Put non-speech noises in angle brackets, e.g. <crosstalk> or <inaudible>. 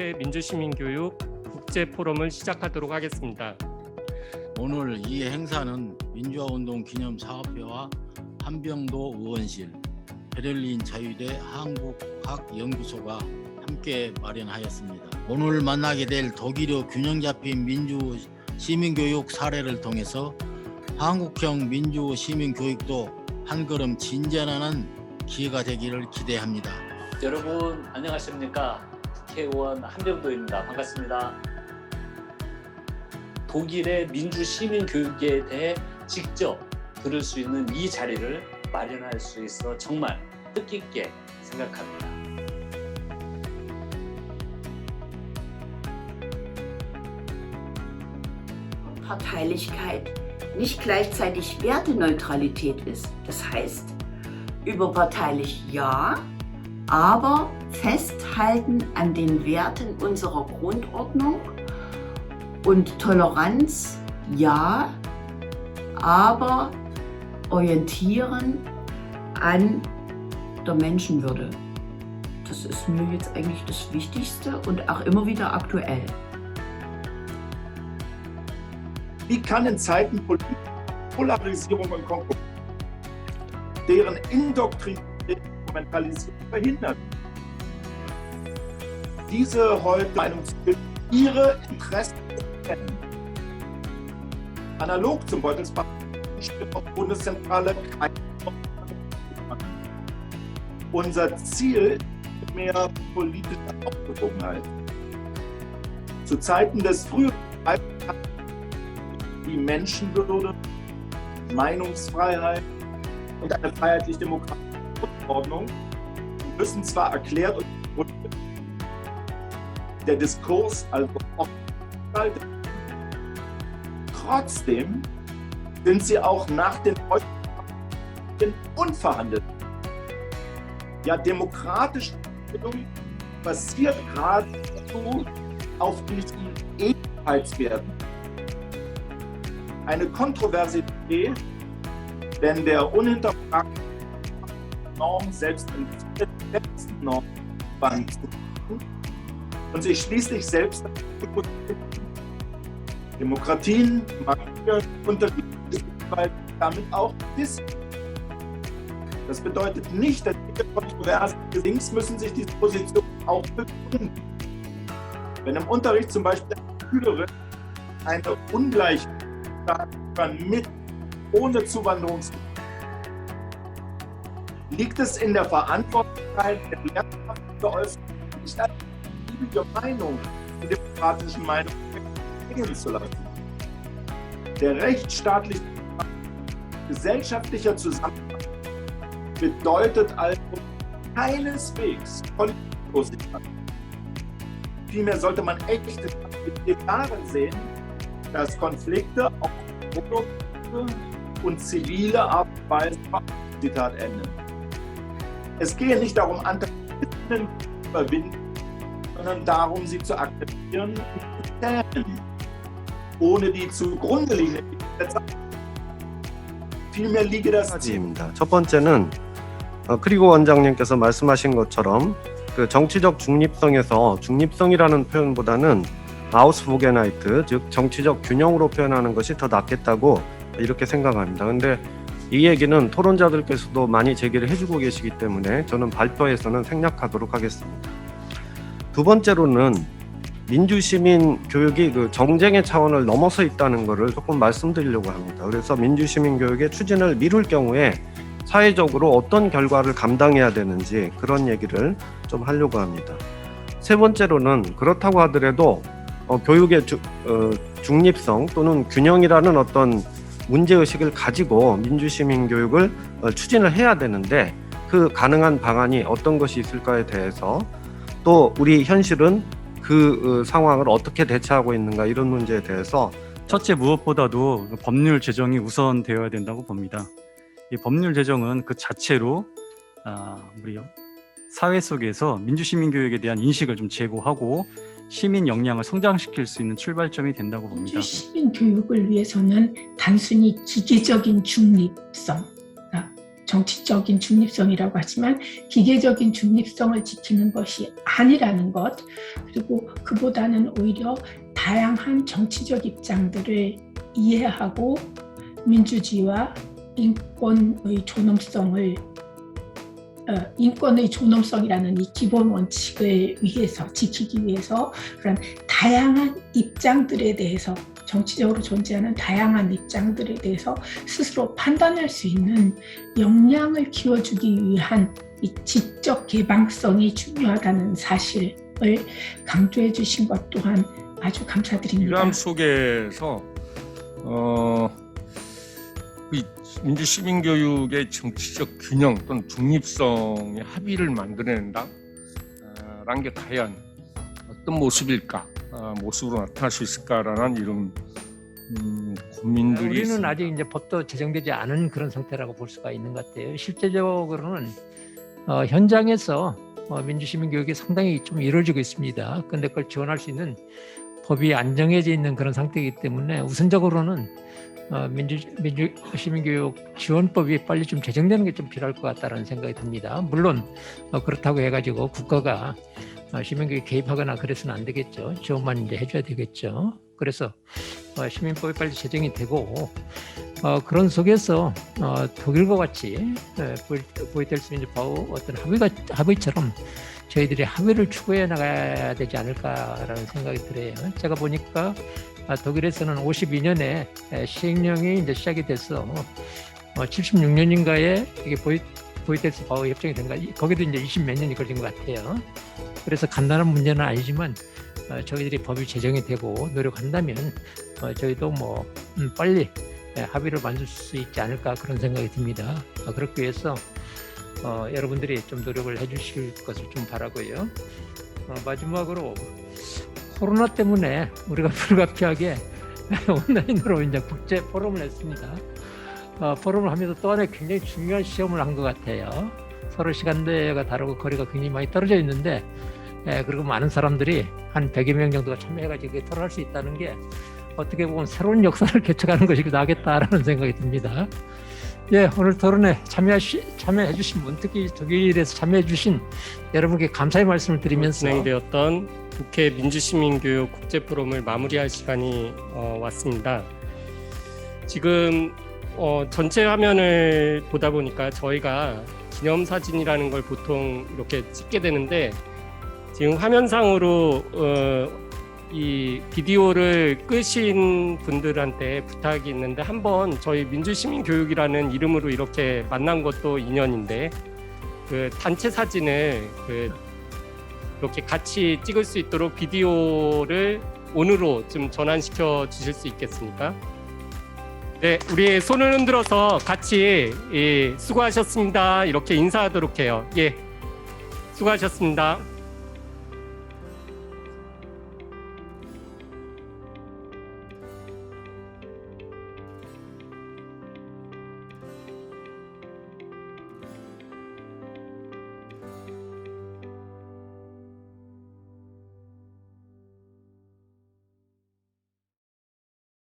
한국회 민주시민교육 국제포럼을 시작하도록 하겠습니다. 오늘 이 행사는 민주화운동 기념 사업회와 한병도 의원실, 베를린 자유대 한국학연구소가 함께 마련하였습니다. 오늘 만나게 될 독일어 균형 잡힌 민주 시민교육 사례를 통해서 한국형 민주 시민교육도 한 걸음 진전하는 기회가 되기를 기대합니다. 여러분 안녕하십니까 국회의원 한병도입니다 반갑습니다 독일의 민주 시민 교육에 대해 직접 들을 수 있는 이 자리를 마련할 수 있어 정말 뜻깊게 생각합니다 Parteilichkeit nicht gleichzeitig Werteneutralität ist. Das heißt, überparteilich ja, aber festhalten an den Werten unserer Grundordnung und Toleranz ja, aber orientieren an der Menschenwürde. Das ist mir jetzt eigentlich das Wichtigste und auch immer wieder aktuell. Wie kann in Zeiten Pol- Polarisierung und Konkurrenz deren Indoktrinierung Instrumentalisierung verhindert? Diese heute Meinung zu bilden, ihre Interessen kennen. Analog zum Beutelsbach steht auf Bundeszentrale keine Unser Ziel ist mehr politische Aufgewogenheit. Zu Zeiten des früheren die Menschenwürde, Meinungsfreiheit und eine freiheitlich-demokratische Grundordnung müssen zwar erklärt und der Diskurs also. Trotzdem sind sie auch nach den unverhandelt. Ja, demokratische Entwicklung basiert geradezu auf diesen Ewigkeitswerten eine kontroverse Idee, wenn der unhinterfragte Norm selbst in letzten Norm und sich schließlich selbst Demokratien unterschiedliche weil damit auch ist. Das bedeutet nicht, dass jede Kontroverse links müssen sich diese Position auch begründen. Wenn im Unterricht zum Beispiel eine Schülerin eine ungleiche mit ohne Zuwanderungs liegt es in der Verantwortlichkeit der Lehrkraft geäußert, nicht eine beliebige Meinung zur demokratischen Meinung bringen zu lassen. Der rechtsstaatliche gesellschaftlicher Zusammenhang bedeutet also keineswegs Politiklosigkeit. Vielmehr sollte man echte darin sehen, dass Konflikte auf produktive und zivile Art Zitat Ende. Es gehe nicht darum, Antagonismen zu überwinden, sondern darum, sie zu akzeptieren ohne die zugrunde liegenden Gesetze. Vielmehr liege das 가지입니다. 첫 번째는 어, 크리고 원장님께서 말씀하신 것처럼 그 정치적 중립성에서 중립성이라는 표현보다는 아우스보게나이트 즉 정치적 균형으로 표현하는 것이 더 낫겠다고 이렇게 생각합니다. 근데 이 얘기는 토론자들께서도 많이 제기를 해주고 계시기 때문에 저는 발표에서는 생략하도록 하겠습니다. 두 번째로는 민주시민 교육이 그 정쟁의 차원을 넘어서 있다는 것을 조금 말씀드리려고 합니다. 그래서 민주시민 교육의 추진을 미룰 경우에 사회적으로 어떤 결과를 감당해야 되는지 그런 얘기를 좀 하려고 합니다. 세 번째로는 그렇다고 하더라도 어, 교육의 주, 어, 중립성 또는 균형이라는 어떤 문제의식을 가지고 민주시민 교육을 어, 추진을 해야 되는데 그 가능한 방안이 어떤 것이 있을까에 대해서 또 우리 현실은 그 어, 상황을 어떻게 대처하고 있는가 이런 문제에 대해서 첫째 무엇보다도 법률 제정이 우선 되어야 된다고 봅니다. 이 법률 제정은 그 자체로 아, 우리 사회 속에서 민주시민 교육에 대한 인식을 좀 제고하고 시민 역량을 성장시킬 수 있는 출발점이 된다고 봅니다. 시민 교육을 위해서는 단순히 기계적인 중립성, 그러니까 정치적인 중립성이라고 하지만 기계적인 중립성을 지키는 것이 아니라는 것 그리고 그보다는 오히려 다양한 정치적 입장들을 이해하고 민주주의와 인권의 존엄성을 어, 인권의 존엄성이라는 이 기본 원칙을 위해서 지키기 위해서 그런 다양한 입장들에 대해서 정치적으로 존재하는 다양한 입장들에 대해서 스스로 판단할 수 있는 역량을 키워주기 위한 이 지적 개방성이 중요하다는 사실을 강조해 주신 것 또한 아주 감사드립니다. 이러함 속에서 어, 이 민주 시민 교육의 정치적 균형 또는 중립성의 합의를 만들어낸다. 어, 라는 게 과연 어떤 모습일까, 어, 모습으로 나타날 수 있을까라는 이런 음, 고민들이 우리는 있습니다. 아직 이제 법도 제정되지 않은 그런 상태라고 볼 수가 있는 것 같아요. 실제적으로는 어, 현장에서 어, 민주시민 교육이 상당히 좀 이루어지고 있습니다. 근데 그걸 지원할 수 있는 법이 안 정해져 있는 그런 상태이기 때문에 우선적으로는 어, 민주 민주 시민교육 지원법이 빨리 좀 제정되는 게 좀 필요할 것 같다는 생각이 듭니다. 물론 어, 그렇다고 해가지고 국가가 어, 시민교육 개입하거나 그래서는 안 되겠죠. 지원만 이제 해줘야 되겠죠. 그래서 어, 시민법이 빨리 제정이 되고 어, 그런 속에서 어, 독일과 같이 에, 보이, 보이될 수 있는 바우 어떤 합의가 합의처럼 저희들이 합의를 추구해 나가야 되지 않을까라는 생각이 들어요. 제가 보니까 아, 독일에서는 52년에 시행령이 이제 시작이 돼서 어, 76년인가에 이게 보이 보이텔스 바우 협정이 된 거, 거기도 이제 20 몇 년이 걸린 것 같아요. 그래서 간단한 문제는 아니지만 어, 저희들이 법이 제정이 되고 노력한다면 어, 저희도 뭐 음, 빨리 예, 합의를 만들 수 있지 않을까 그런 생각이 듭니다. 어, 그렇기 위해서 어, 여러분들이 좀 노력을 해주실 것을 좀 바라고요. 어, 마지막으로 코로나 때문에 우리가 <laughs> 불가피하게 온라인으로 이제 국제 포럼을 했습니다. 어, 포럼을 하면서 또 하나의 굉장히 중요한 시험을 한 것 같아요. 서로 시간대가 다르고 거리가 굉장히 많이 떨어져 있는데 예, 그리고 많은 사람들이 한 100여 명 정도가 참여해가지고 토론할 수 있다는 게 어떻게 보면 새로운 역사를 <laughs> 개척하는 것이기도 하겠다라는 생각이 듭니다. 예, 오늘 토론에 참여하시, 참여해주신 분, 특히 독일에서 참여해주신 여러분께 감사의 말씀을 드리면서 진행되었던 국회 민주시민교육 국제 포럼을 마무리할 시간이 어, 왔습니다. 지금 어, 전체 화면을 보다 보니까 저희가 기념 사진이라는 걸 보통 이렇게 찍게 되는데 지금 화면상으로 어, 이 비디오를 끄신 분들한테 부탁이 있는데 한번 저희 민주시민교육이라는 이름으로 이렇게 만난 것도 인연인데 그 단체 사진을 그 이렇게 같이 찍을 수 있도록 비디오를 온으로 좀 전환시켜 주실 수 있겠습니까? 네, 우리 손을 흔들어서 같이 예, 수고하셨습니다. 이렇게 인사하도록 해요. 예, 수고하셨습니다.